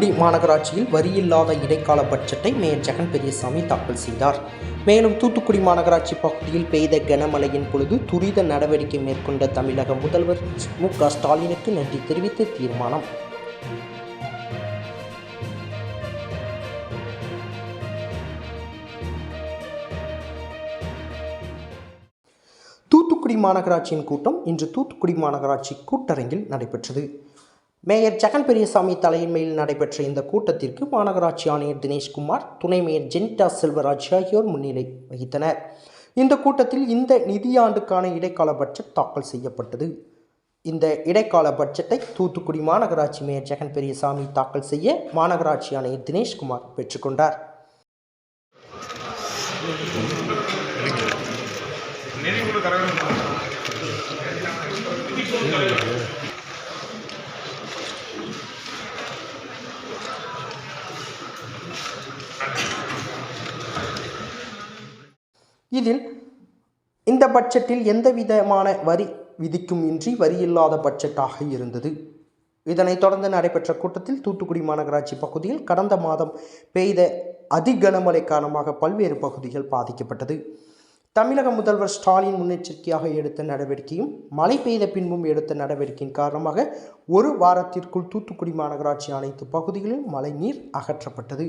தூத்துக்குடி மாநகராட்சியில் வரியில்லாத இடைக்கால பட்ஜெட்டை மேயர் ஜெகன் பெரியசாமி தாக்கல் செய்தார். மேலும் தூத்துக்குடி மாநகராட்சி பகுதியில் பெய்த கனமழையின் பொழுது துரித நடவடிக்கை மேற்கொண்ட தமிழக முதல்வர் மு க ஸ்டாலினுக்கு நன்றி தெரிவித்து தீர்மானம். தூத்துக்குடி மாநகராட்சியின் கூட்டம் இன்று தூத்துக்குடி மாநகராட்சி கூட்டரங்கில் நடைபெற்றது. மேயர் ஜெகன் பெரியசாமி தலைமையில் நடைபெற்ற இந்த கூட்டத்திற்கு மாநகராட்சி ஆணையர் தினேஷ்குமார் துணை மேயர் ஜெனிட்டா செல்வராஜ் ஆகியோர் முன்னிலை வகித்தனர். இந்த கூட்டத்தில் இந்த நிதியாண்டுக்கான இடைக்கால பட்ஜெட் தாக்கல் செய்யப்பட்டது. இந்த இடைக்கால பட்ஜெட்டை தூத்துக்குடி மாநகராட்சி மேயர் ஜெகன் பெரியசாமி தாக்கல் செய்ய மாநகராட்சி ஆணையர் தினேஷ்குமார் பெற்றுக்கொண்டார் நிதிக்குழு இதில் இந்த பட்ஜெட்டில் எந்தவிதமான வரி விதிக்கும் இன்றி வரியில்லாத பட்ஜெட்டாக இருந்தது. இதனைத் தொடர்ந்து நடைபெற்ற கூட்டத்தில் தூத்துக்குடி மாநகராட்சி பகுதியில் கடந்த மாதம் பெய்த அதிகனமழை காரணமாக பல்வேறு பகுதிகள் பாதிக்கப்பட்டது. தமிழக முதல்வர் ஸ்டாலின் முன்னெச்சரிக்கையாக எடுத்த நடவடிக்கையும் மழை பெய்த பின்பும் எடுத்த நடவடிக்கையின் காரணமாக ஒரு வாரத்திற்குள் தூத்துக்குடி மாநகராட்சி அனைத்து பகுதிகளிலும் மழைநீர் அகற்றப்பட்டது.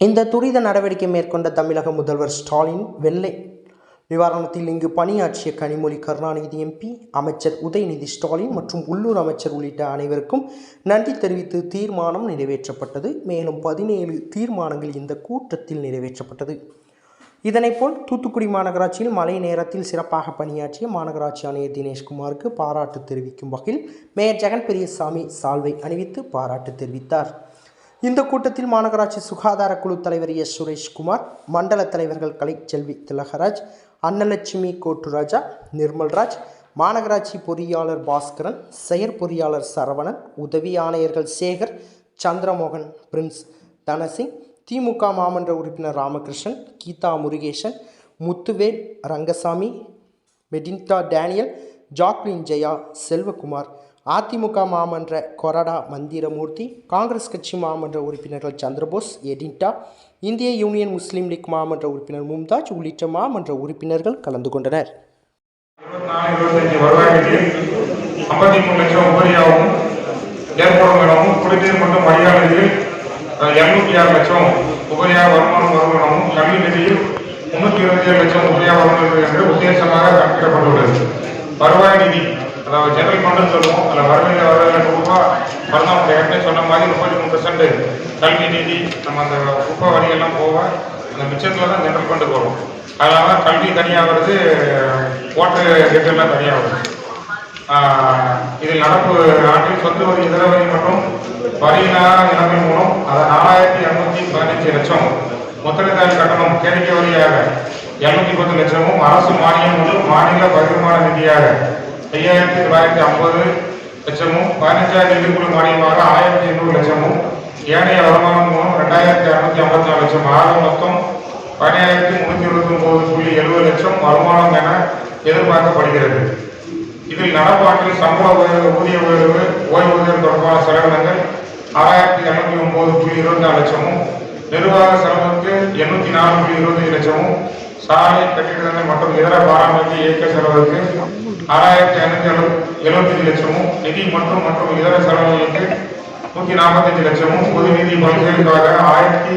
இந்த துரித நடவடிக்கை மேற்கொண்ட தமிழக முதல்வர் ஸ்டாலின் வெள்ளை நிவாரணத்தில் இங்கு பணியாற்றிய கனிமொழி கருணாநிதி எம்பி அமைச்சர் உதயநிதி ஸ்டாலின் மற்றும் உள்ளூர் அமைச்சர் உள்ளிட்ட அனைவருக்கும் நன்றி தெரிவித்து தீர்மானம் நிறைவேற்றப்பட்டது. மேலும் பதினேழு தீர்மானங்கள் இந்த கூட்டத்தில் நிறைவேற்றப்பட்டது. இதனைப்போல் தூத்துக்குடி மாநகராட்சியில் மழை நேரத்தில் சிறப்பாக பணியாற்றிய மாநகராட்சி ஆணையர் தினேஷ்குமாருக்கு பாராட்டு தெரிவிக்கும் வகையில் மேயர் ஜெகன் பெரியசாமி சால்வை அணிவித்து பாராட்டு தெரிவித்தார். இந்த கூட்டத்தில் மாநகராட்சி சுகாதார குழு தலைவர் எஸ். சுரேஷ்குமார் மண்டல தலைவர்கள் கலைச்செல்வி திலகராஜ் அன்னலட்சுமி கோட்டுராஜா நிர்மல்ராஜ் மாநகராட்சி பொறியாளர் பாஸ்கரன் செயற்பொறியாளர் சரவணன் உதவி ஆணையர்கள் சேகர் சந்திரமோகன் பிரின்ஸ் தனசிங் திமுக மாமன்ற உறுப்பினர் ராமகிருஷ்ணன் கீதா முருகேசன் முத்துவேல் ரங்கசாமி மெடின்டா டேனியல் ஜாக்லின் ஜெயா செல்வகுமார் அதிமுக மாமன்ற கொரடா மந்திரமூர்த்தி காங்கிரஸ் கட்சி மாமன்ற உறுப்பினர்கள் சந்திரபோஸ் எடின்டா இந்திய யூனியன் முஸ்லீம் லீக் மாமன்ற உறுப்பினர் மும்தாஜ் உள்ளிட்ட மாமன்ற உறுப்பினர்கள் கலந்து கொண்டனர். ஐம்பத்தி மூணு லட்சம் உபரியாகவும் குடிநீர் மற்றும் ஆறு லட்சம் உபரியாக வருமானம் கல்வி நிதியில் இருபத்தி ஏழு லட்சம் உபரியாக என்று உத்தேசமாக கணக்கிடப்பட்டுள்ளது. வருவாய் நிதி அதாவது ஜெனரல் ஃபண்டுன்னு சொல்லுவோம். அதில் வரவேண்டிய வர ரூபா ரூபாய் வரலாம் ஏற்கனவே சொன்ன மாதிரி முப்பத்தி மூணு பெர்சன்ட் கல்வி நிதி நம்ம அந்த குப்பை வரியெல்லாம் போக அந்த மிச்சத்தில் தான் ஜெனரல் ஃபண்டு போகும். அதனால தான் கல்வி தனியாக வருது ஓட்டு டீட்டெயிலாம் தனியாக வருது இதில் நடப்பு ஆண்டில் சொத்து வரி இதர வரி மற்றும் வரியில்லா நிலைமை மூலம் அதை நாலாயிரத்தி இரநூத்தி பதினஞ்சு லட்சம். முத்திரைத்தாள் கட்டணம் கேளிக்கை வரியாக இருநூத்தி பத்து லட்சமும் அரசு மானியம் மற்றும் மாநில பகிர்மான நிதியாக ஐயாயிரத்தி தொள்ளாயிரத்தி ஐம்பது லட்சமும் பதினஞ்சாயிரம் நிதிக்குழு மானியமாக ஆயிரத்தி எண்ணூறு லட்சமும். ஏனைய வருமானம் மூலம் ரெண்டாயிரத்தி அறுநூத்தி ஐம்பத்தி நாலு லட்சம். ஆக மொத்தம் பதினாயிரத்தி முன்னூத்தி இருபத்தி ஒன்பது புள்ளி எழுபது லட்சம் வருமானம் என எதிர்பார்க்கப்படுகிறது. இதில் நடப்பாட்டில் சம்பள உயர்வு ஊதிய உயர்வு ஓய்வூதியம் தொடர்பான செலவினங்கள் ஆறாயிரத்தி இரநூத்தி ஒன்பது புள்ளி இருபத்தி நாலு லட்சமும். நிர்வாக செலவுக்கு எண்ணூத்தி நாலு புள்ளி இருபத்தி லட்சமும். சாலை கட்டிடங்கள் மற்றும் இதர பாரம்பரிய இயக்க செலவுக்கு ஆறாயிரத்தி ஐநூத்தி எழுபத்தஞ்சு லட்சமும் நிதி மற்றும் மற்றும் இதர செலவுகளுக்கு நூத்தி நாற்பத்தஞ்சு லட்சமும் பொது நிதி பல்கலைக்காக ஆயிரத்தி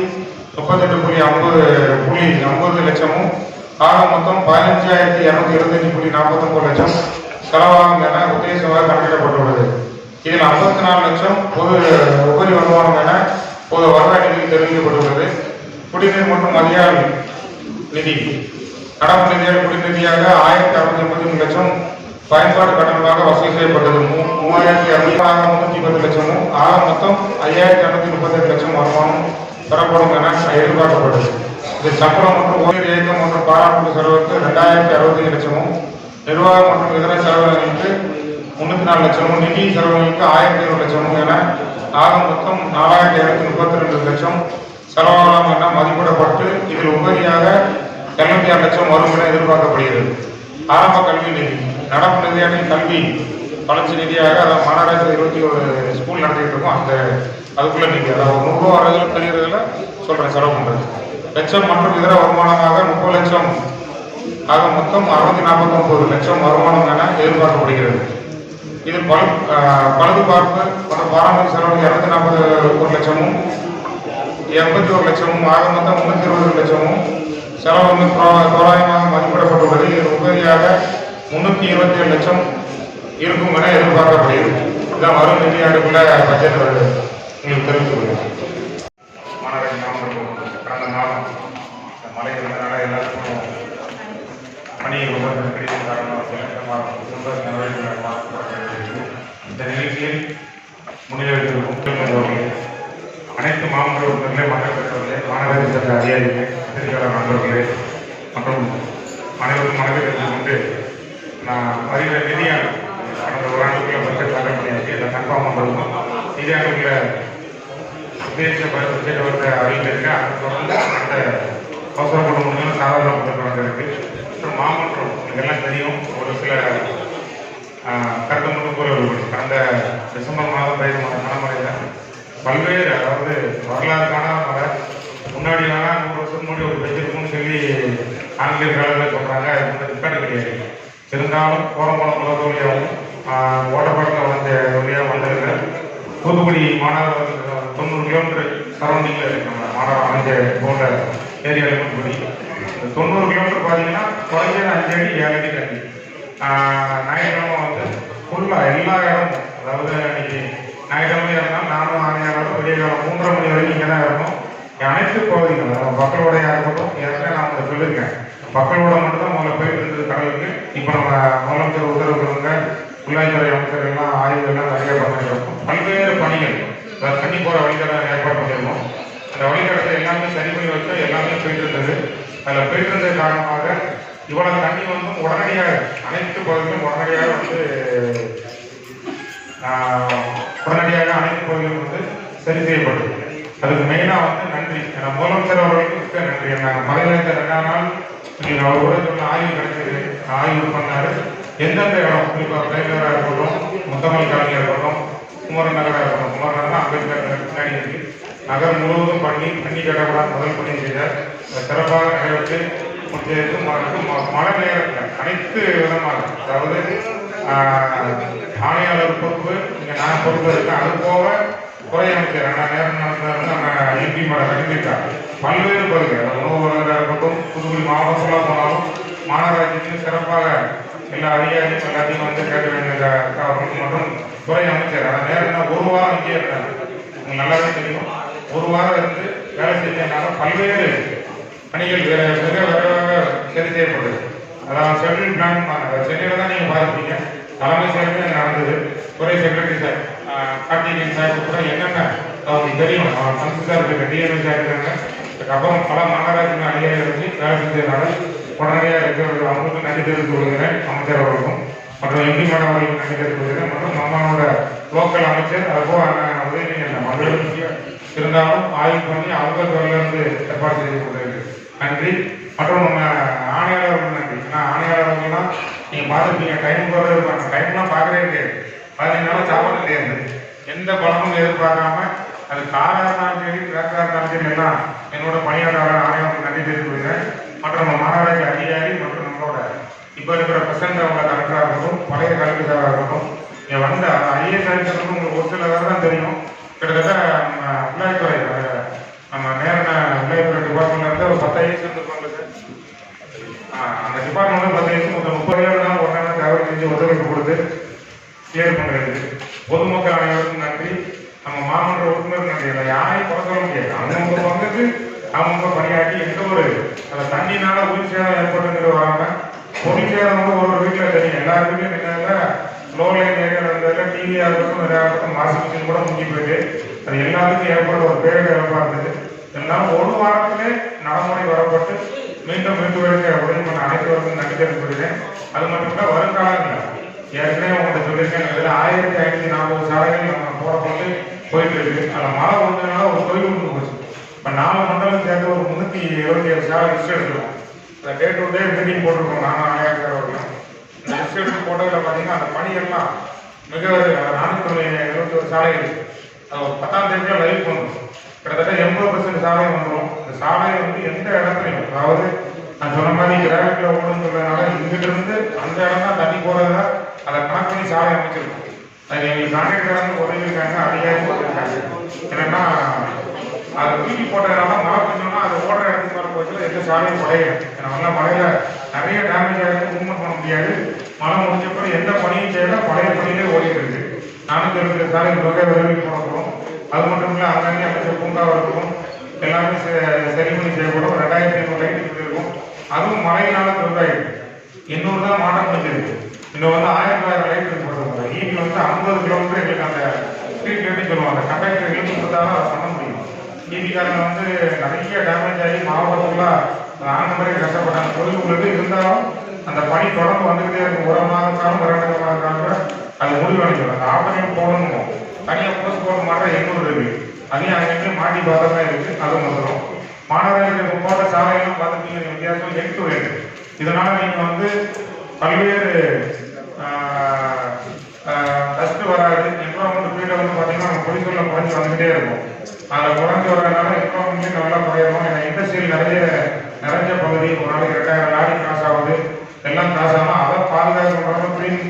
முப்பத்தெட்டு புள்ளி ஐம்பது புள்ளி ஐம்பது லட்சமும் ஆக மொத்தம் பதினஞ்சாயிரத்தி இரநூத்தி இருபத்தஞ்சு புள்ளி நாற்பத்தொன்பது லட்சம் செலவாகும் என உத்தேசமாக கணக்கிடப்பட்டுள்ளது. இதில் ஐம்பத்தி நாலு லட்சம் பொது உபரி வருமானம் என பொது வருவாய் நிதியில் தெரிவிக்கப்பட்டுள்ளது. குடிநீர் மற்றும் மதியால் நிதி. நடப்பு நிதியாக குடிநிதியாக ஆயிரத்தி அறுநூத்தி எண்பத்தி மூணு லட்சம் பயன்பாடு கட்டணமாக வசூல் செய்யப்பட்டது. மூவாயிரத்தி அறுநூறு முன்னூத்தி பத்து லட்சமும் ஆக மொத்தம் ஐயாயிரத்தி அறுநூத்தி முப்பத்தெட்டு லட்சம் வருமானம் பெறப்படும் என எதிர்பார்க்கப்பட்டது இது சம்பளம் மற்றும் ஓய்வு இயக்கம் மற்றும் பாராட்டு செலவுக்கு ரெண்டாயிரத்தி அறுபத்தி லட்சமும் நிர்வாகம் மற்றும் இதர செலவினங்களுக்கு முன்னூத்தி நாலு லட்சமும் நிதி செலவுகளுக்கு ஆயிரத்தி இருநூறு லட்சமும் என ஆக மொத்தம் நாலாயிரத்தி இருநூத்தி முப்பத்தி ரெண்டு லட்சம் செலவாகலாம் என மதிப்பிடப்பட்டு இதில் உபரியாக இருநூத்தி ஆறு லட்சம் வரும் என எதிர்பார்க்கப்படுகிறது. ஆரம்ப கல்வி நிதி நடப்பு நிதியான கல்வி வளர்ச்சி நிதியாக அதாவது மாநகராட்சி இருபத்தி ஒரு ஸ்கூல் நடத்திட்டு இருக்கோம். அந்த அதுக்குள்ளே நிதி. அதாவது நூறுரூவா வரதுல பெரியதுல சொல்கிறேன் செலவு பண்ணுறது லட்சம் மற்றும் இதர வருமானமாக முப்பது லட்சம் ஆக மொத்தம் அறுநூத்தி நாற்பத்தொம்பது லட்சம் வருமானம் என எதிர்பார்க்கப்படுகிறது. இதில் பழு பழுது பார்ப்பு மற்றும் பாரம்பரிய செலவு இரநூத்தி நாற்பது ஒரு லட்சமும் எண்பத்தி ஒரு லட்சமும் ஆக மொத்தம் முன்னூத்தி இருபது லட்சமும் செலவு தோராயமாக மதிப்பிடப்பட்டுள்ளது. இது உபரியாக முன்னூற்றி இருபத்தி ஏழு லட்சம் இருக்கும் என எதிர்பார்க்கப்படுகிறது. இதுதான் வரும் நிதியாண்டுக்குள்ள பட்ஜெட் வருது. உங்களுக்கு தெரிவித்துக் கொள்கிறேன். மாநகராட்சி மாவட்டம் கடந்த நாள் மழை இருந்ததுனால எல்லாருக்கும் பணி ரொம்ப நெருக்கடி காரணமாக இந்த நிகழ்ச்சியில் முன்னிலை அவர்களே அனைத்து மாவட்ட உறுப்பினர்களே மக்கள் பெற்றவர்களே மாநகராட்சி சட்ட அதிகாரிகளே பத்திரிகையாளர் நண்பர்களே மற்றும் அனைவருக்கும் மனதில் கொண்டு நான் வருகிற நிதியாண்டு கடந்த ஒரு ஆண்டுக்குள்ள பட்ஜெட் தாக்கல் பண்ணியாச்சு இதை கன்ஃபார்ம் பண்ணுறதுக்கும் நிதியாண்டுக்குள்ள உத்தேச பட்ஜெட் வந்து அறிவித்திருக்கு அதை தொடர்ந்து அந்த அவசரப்பட முடியும் சாதாரண பட்ஜெட் இருக்கு. மற்றும் மாமன்றம் இதெல்லாம் தெரியும். ஒரு சில கருத்து மட்டும் கூற கடந்த டிசம்பர் மாதம் பெய்த மழை கனமழையில் பல்வேறு அதாவது வரலாறு காணாத முன்னாடி வேணா வருஷத்துக்கு முன்னாடி ஒரு பெஞ்சிருக்கும்னு சொல்லி ஆங்கிலேய காலத்தில் சொல்கிறாங்க அது வந்து ரெக்கார்டு கிடையாது. இருந்தாலும் கோரம்பலம் குளத்து வழியாகவும் ஓட்டப்பாட்டில் வந்த வழியாக வந்திருக்கிற தூத்துக்குடி மாநகரம் தொண்ணூறு கிலோமீட்டர் சரௌண்டிங்கில் இருக்கு நம்ம மாநகரம் அமைஞ்ச போன்ற ஏரியாவில் படி தொண்ணூறு கிலோமீட்டர் பார்த்தீங்கன்னா குறைஞ்சது அஞ்சு அடி ஏழு அடி தண்ணி ஞாயிற்றுக்கிழமை வந்து ஃபுல்லாக எல்லா இடமும் அதாவது இன்னைக்கு ஞாயிற்றுக்கிழமையாக இருந்தால் நானும் ஆணையாளரும் விடிய காலம் மூன்றரை மணி வரைக்கும் இங்கே தான் இருக்கும் அனைத்து பகுதிகளும் மக்கள் உடையாக இருக்கட்டும் ஏற்கனவே நான் உங்களுக்கு சொல்லியிருக்கேன். மக்களோட மட்டும்தான் முதல்ல போயிட்டு இருந்தது கடலுக்கு இப்போ நம்ம முதலமைச்சர் உத்தரவுங்க உள்ளாய்த்துறை அமைச்சர் எல்லாம் ஆய்வு எல்லாம் நிறைய பண்ணிருக்கோம் பல்வேறு பணிகள் தண்ணி போகிற வழித்தடம் ஏற்பாடு பண்ணியிருக்கோம். அந்த வழித்தடத்தை எல்லாமே சரி பண்ணி வச்சு எல்லாமே போயிட்டு இருந்தது. அதில் போயிட்டு இருந்தது காரணமாக இவ்வளவு தண்ணி வந்து உடனடியாக அனைத்து பகுதிகளும் உடனடியாக வந்து உடனடியாக அனைத்து பகுதிகளும் வந்து சரி செய்யப்படும் அதுக்கு மெயினாக வந்து நன்றி ஏன்னா முதலமைச்சர் அவர்களுக்கு மிக்க நன்றி ரெண்டாம் நாள் நீங்கள் அவர் கூட சொன்ன ஆய்வு கிடைச்சது ஆய்வு பண்ணாரு. எந்தெந்த இடம்? குறிப்பாக தலைவராக இருக்கட்டும் முத்தமல் காலனியாக இருக்கட்டும் குமரன் நகராக இருக்கட்டும் குமரன் நகர் அம்பேத்கர் பின்னாடி இருக்கு. நகர் முழுவதும் பண்ணி பண்ணி கட்டக்கூடாது முதல் பணி செய்தார். சிறப்பாக நிறைவேற்றி முடிச்சதுக்கு ம- மழை நேரத்தில் அனைத்து விதமாக அதாவது ஆணையாளர் பொறுப்பு இங்கே நான் பொறுப்பு இருக்கேன் அது போக துறை அமைச்சர் நான் நேரம் நடந்தாருன்னு எம்பி மேடம் கண்டிப்பார் பல்வேறு பகுதிகள் உணவு வழங்கலாக இருக்கட்டும் புதுக்குடி மாவட்டம் சொல்ல போனாலும் மாநகராட்சிக்கு சிறப்பாக எல்லா அதிகாரிகளும் எல்லாத்தையும் வந்து கேட்க வேண்டிய அவர்களுக்கு மற்றும் துறை அமைச்சர். அந்த நேரம் ஒரு வாரம் இங்கே இருந்தாங்க உங்களுக்கு நல்லாவே தெரியும். ஒரு வாரம் இருந்து வேலை செஞ்சதுனால பல்வேறு பணிகள் மிக விரைவாக சரி செய்யப்படுது. அதான் ஷெட்யூல் பிளான் சென்னையில் தான் நீங்கள் பார்த்துருக்கீங்க தலைமை செயலமே நடந்தது. துறை செக்ரட்டரி சார். கார்த்திகேயன் சார் கூட என்னென்ன அவங்களுக்கு தெரியும் அவர் மனசு சார் இருக்காங்க டிஎம்ஏ அதுக்கப்புறம் பல மாநகராட்சி அதிகாரிகள் வச்சு வேலை செஞ்சதுனால உடனடியாக இருக்கிறவர்கள் அவங்களுக்கும் நன்றி தெரிவித்துக் கொள்கிறேன் அமைச்சர் அவர்களுக்கும் மற்றும் எம்பி மேடம் அவர்களுக்கு நன்றி தெரிவித்துக் கொள்கிறேன் மற்றும் நம்மளோட லோக்கல் அமைச்சர் அதுபோல் அண்ணன் உதயநிதி மகளிர் இருந்தாலும் ஆய்வு பண்ணி அவங்க துறையிலிருந்து ஏற்பாடு செய்து கொண்டிருக்கு நன்றி மற்றும் நம்ம ஆணையாளர்களுக்கு நன்றி ஏன்னா ஆணையாளர்கள்லாம் நீங்கள் பார்த்துருப்பீங்க டைம் போகிறது டைம்லாம் பார்க்கவே கிடையாது பதினஞ்சு சாப்பாடு கிடையாது எந்த பணமும் எதிர்பார்க்காம அது காராக இருந்தாலும் சரி டிராக்டராக இருந்தாலும் சரி எல்லாம் என்னோட பணியாளர் ஆணையத்துக்கு நன்றி தெரிவித்துக்கிறேன் மற்றும் நம்ம மாநகராட்சி அதிகாரி மற்றும் நம்மளோட இப்போ இருக்கிற பிரசன்ட் அவங்க கலெக்டராக இருக்கட்டும் பழைய கலெக்டராக இருக்கட்டும் இங்கே வந்த ஐஏஎஸ் ஆஃபீஸருக்கு உங்களுக்கு ஒரு சில தான் தெரியும் கிட்டத்தட்ட நம்ம உள்ளாய்த்துறை அஹ், நம்ம நேர உள்ளாய்த்துறை டிபார்ட்மெண்ட்ல இருந்து ஒரு பத்து ஐஏஎஸ் இருந்திருப்பாங்க சார் ஆஹ், அந்த டிபார்ட்மெண்ட் பத்து ஐஏஎஸ் மொத்தம் முப்பது பேர் தான் ஒரு நேரம் தகவல் செஞ்சு ஒத்துழைப்பு கொடுத்து கிளியர் பண்ணுறது பொதுமக்கள் அனைவருக்கும் நன்றி நம்ம மாமன்ற உறுப்பினர் நன்றி இல்லை யாரையும் குறை சொல்ல முடியாது அவங்கவுங்க பங்குக்கு அவங்க பணியாற்றி எந்த ஒரு அந்த தண்ணினால ஏற்பட்டுங்கிற வராங்க. ஏற்பட்டுங்கிறது வந்து ஒரு ஒரு வீட்டில் தெரியும். எல்லா வீட்லையும் என்னன்னா லோ லைன் ஏரியாவில் இருந்ததில் டிவியாக இருக்கட்டும் நிறையா இருக்கட்டும் வாஷிங் மிஷின் கூட முங்கி போயிட்டு அது எல்லாத்துக்கும் ஏற்பட ஒரு பேரிடர் இழப்பாக இருந்தது. இருந்தாலும் ஒரு வாரத்திலே நடைமுறை வரப்பட்டு மீண்டும் மீண்டும் எடுக்க உதவி நான் அனைத்து நன்றி தெரிவிக்கிறேன் அது மட்டும் இல்லை வருங்காலங்களில். ஏற்கனவே உங்கள்கிட்ட சொல்லியிருக்கேன் இதில் ஆயிரத்தி ஐநூற்றி நாற்பது சாலைகள் நம்ம போடப்பட்டு போயிட்டு இருக்கு அதில் மழை வந்ததுனால ஒரு தொழில் கொண்டு போச்சு. இப்போ நாலு மண்டலம் சேர்ந்து ஒரு முந்நூற்றி இருபத்தி ஏழு சாலை லிஸ்ட் எடுத்துருவோம் இந்த டே டு டே மீட்டிங் போட்டிருக்கோம் நானும் ஆணையர் அவர்களும் இந்த போட்டதில் பார்த்தீங்கன்னா அந்த பணியெல்லாம் மிக நானூற்றி இருபத்தி ஒரு சாலைகள் ஒரு பத்தாம் தேதியாக லைவ் பண்ணுறோம் கிட்டத்தட்ட எண்பது பர்சன்ட் சாலை வந்துடும் இந்த சாலை வந்து எந்த இடத்துலையும் அதாவது நான் சொன்ன மாதிரி கிராமத்தில் ஓடுன்னு சொல்கிறதுனால இங்கிட்டிருந்து அந்த இடம் தான் தண்ணி போகிறத அதை கணக்கு பண்ணி சாலை அமைச்சிருக்கோம். அது எங்களுக்கு கான்ட்ராக்டர் வந்து உதவியிருக்காங்க அதிகாரி போட்டிருக்காங்க. என்னன்னா அது தூக்கி போட்டதுனால மழை பெஞ்சோம்னா அது ஓடுற இடத்துக்கு வர போச்சுல எந்த சாலையும் குறையும் நல்லா மழையில நிறைய டேமேஜ் ஆகிருக்கு மூவ்மெண்ட் பண்ண முடியாது. மழை முடிஞ்ச பிறகு எந்த பணியும் செய்யல பழைய பணியிலே ஓடிட்டு இருக்கு. நானூற்றி இருபது சாலை தொகை விரைவில் போடப்படும் அது மட்டும் இல்லை அங்கங்கே அமைச்ச பூங்காவாக இருக்கும். எல்லாமே சே- சரி பண்ணி செய்யப்படும். ரெண்டாயிரத்தி ஐநூறு லைட் இருக்கும். அதுவும் மழையினால தொண்டாயிருக்கு. எண்ணூறு தான் மாற்றம் முடிஞ்சிருக்கு. இன்னும் வந்து ஆயிரம் ஆயிரம் லைட் இருக்கு போடுறாங்க ஈபி வந்து ஐம்பது கிலோமீட்டர் எங்களுக்கு அந்த ஸ்பீட் லைட்னு சொல்லுவாங்க. கண்டக்டர் இழுத்து கொடுத்தாலும் அதை பண்ண முடியும். டிவிக்காரங்க வந்து நிறைய டேமேஜ் ஆகி மாவட்டம் நான்கு ஆன மாதிரி கஷ்டப்பட்டாங்க. பொழுது உள்ளது இருந்தாலும் அந்த பணி தொடர்ந்து வந்துகிட்டே இருக்கும். ஒரு மாதம் காலம் இரண்டு மாதம் காலம் அது முடிவடைஞ்சிடும் அந்த ஆப்பரேட் போடணும் தனியாக போஸ்ட் போட மாட்டேன் எண்ணூறு இருக்கு அதையும் அங்கே மாட்டி பாதமாக இருக்குது இருக்கு. அதுவும் வந்துடும் மாநகராட்சி போட்ட சாலைகளும் பார்த்துட்டீங்க. வித்தியாசம் எட்டு ரேட்டு இதனால நீங்க வந்து பல்வேறு டஸ்ட் வராது. வந்து ஃபீல்டில் வந்து பார்த்தீங்கன்னா நம்ம பொலிசூர்ல குறைஞ்சி வந்துகிட்டே இருக்கும். அதில் குறைஞ்சி வரதுனால வந்து நல்லா குறையணும்? ஏன்னா இண்டஸ்ட்ரியில் நிறைய நிறைஞ்ச பகுதி ஒரு நாளைக்கு ரெண்டாயிரம் லாரி காசு ஆகுது. எல்லாம் காசு ஆகும் அதை பாதுகாக்கணும் க்ளீன்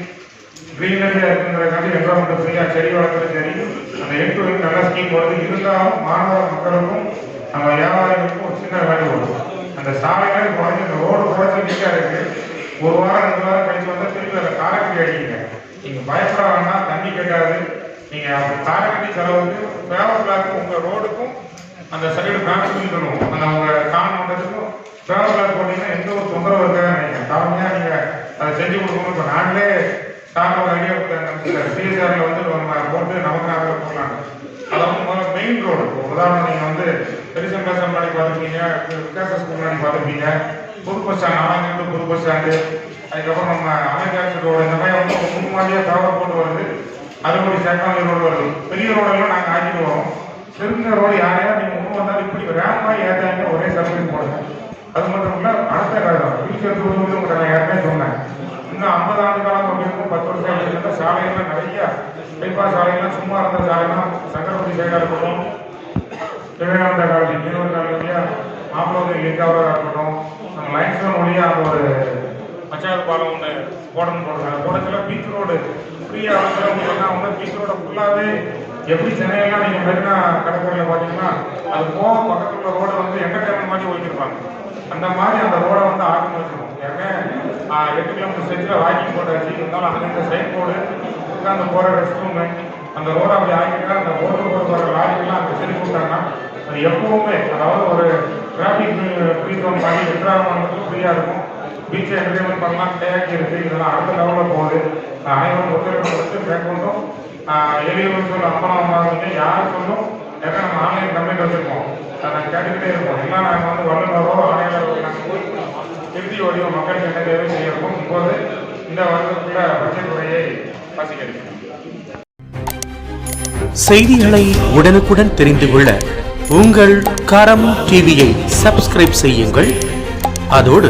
க்ரீனரியாக இருக்குங்கிறதுக்காண்டி வந்து ஃப்ரீயாக செடி வளர்க்குறது சரி அந்த எட்டு நல்ல ஸ்கீம் வருது இருந்தாலும் மாணவ மக்களுக்கும் நம்ம வியாபாரிகளுக்கும் ஒரு சின்ன வேலை வரும் அந்த சாலைகளை குறைஞ்சி இந்த ரோடு குறைஞ்சி நீட்டாக இருக்கு ஒரு வாரம் ரெண்டு வாரம் கழிச்சு வந்தால் திருப்பி அதை காரைக்குடி அடிக்குங்க. நீங்க பயப்பட வேண்டாம் தண்ணி கேட்டாது. நீங்க அப்படி கட்டி செலவுக்கு ஃபேவர் பிளாக் உங்க ரோடுக்கும் அந்த சைடு பிரான்ச்சுக்கும் சொல்லுவோம் அந்த உங்க கான்வெண்ட்டுக்கும் ஃபேவர் பிளாக் போட்டீங்கன்னா எந்த ஒரு தொந்தரவு இருக்காது நினைக்கிறேன். தலைமையாக நீங்க அதை செஞ்சு கொடுக்கணும். இப்போ நாங்களே ஸ்டார்ட் ஒரு ஐடியா கொடுத்தாங்க சிஎஸ்ஆர்ல வந்து நம்ம போட்டு நமக்காக போடலாம் அதாவது முதல்ல மெயின் ரோடு உதாரணம் நீங்க வந்து பெரிசன் பஸ் முன்னாடி பார்த்துருப்பீங்க விகாச ஸ்கூல் முன்னாடி பார்த்துருப்பீங்க புது பஸ் ஸ்டாண்ட் நாலாங்கிருந்து புது பஸ் ஸ்டாண்டு அதுக்கப்புறம் நம்ம அமைச்சர் ரோடு இந்த மாதிரி வந்து ஒரு முன்மாதிரியாக கவர் போட்டு வருது. அறுபடி சேக்காமி ரோடு வருது. பெரிய ரோடெல்லாம் நாங்கள் ஆக்கிட்டு வரோம். சிறந்த ரோடு யாரையா நீங்கள் முன் வந்தாலும் இப்படி ரேமாக ஏற்றாங்க ஒரே சர்வீஸ் போடுங்க. அது மட்டும் இல்லை அடுத்த காலம் ஃபியூச்சர் டூ நான் ஏற்கனவே சொன்னேன். இன்னும் ஐம்பது ஆண்டு காலம் அப்படின்னு பத்து வருஷம் ஆகிட்டு சாலைகள்லாம் நிறைய பைபாஸ் சாலைகள்லாம் சும்மா இருந்த சாலைலாம் சங்கரபதி சைடாக இருக்கட்டும் விவேகானந்த காலேஜ் மீனவர் காலேஜ் மாப்பிள்ளை லிங்காவராக இருக்கட்டும் நம்ம லைன்ஸ்டோன் வழியாக அந்த ஒரு மச்சாது பாலம் ஒன்று போடணும் போடுறாங்க போடத்தில் பீச் ரோடு ஃப்ரீயாக வந்து அவங்க பீச் ரோட ஃபுல்லாகவே எப்படி சென்னையெல்லாம் நீங்கள் மெரினா கடற்கரையில் பார்த்தீங்கன்னா அது போக பக்கத்தில் உள்ள ரோடை வந்து என்டர்டைன்மெண்ட் மாதிரி ஓட்டிருப்பாங்க அந்த மாதிரி அந்த ரோடை வந்து ஆக்கணும் வச்சிருக்கோம். ஏன்னா எட்டு கிலோமீட்டர் ஸ்ட்ரெச்சில் வாக்கிங் போட்டாச்சு. இருந்தாலும் அங்கே சைட் போர்டு உட்காந்து போகிற ரெஸ்ட் ரூமு அந்த ரோடை அப்படி ஆகிட்டா அந்த ரோடு போகிற வர லாரிக்கெல்லாம் அங்கே சரி போட்டாங்கன்னா அது எப்பவுமே அதாவது ஒரு டிராஃபிக் ஃப்ரீ ஜோன் மாதிரி எதிராக ஃப்ரீயாக இருக்கும். பீச்சை என்டர்டைன்மெண்ட் பண்ணலாம் டேக் இருக்குது இதெல்லாம் அடுத்த லெவலில் போகுது. அனைவரும் ஒத்துழைப்பு கொடுத்து மேற்கொண்டும் எளியவர் சொல்ல அம்மனா அம்மாவுக்கு யார் சொல்லும்? ஏன்னா நம்ம ஆன்லைன் கம்ப்ளைண்ட் வச்சுருக்கோம். நாங்கள் கேட்டுக்கிட்டே இருப்போம். எல்லாம் நாங்கள் வந்து வல்லுநரோ ஆணையாளரோ நாங்கள் போய் இறுதி வடிவம் மக்களுக்கு என்ன தேவை செய்யறோம் இப்போது இந்த வருடத்துக்குள்ள பட்ஜெட் உரையை வாசிக்கிறேன். செய்திகளை உடனுக்குடன் தெரிந்து கொள்ள உங்கள் கரம் டிவியை சப்ஸ்கிரைப் செய்யுங்கள். அதோடு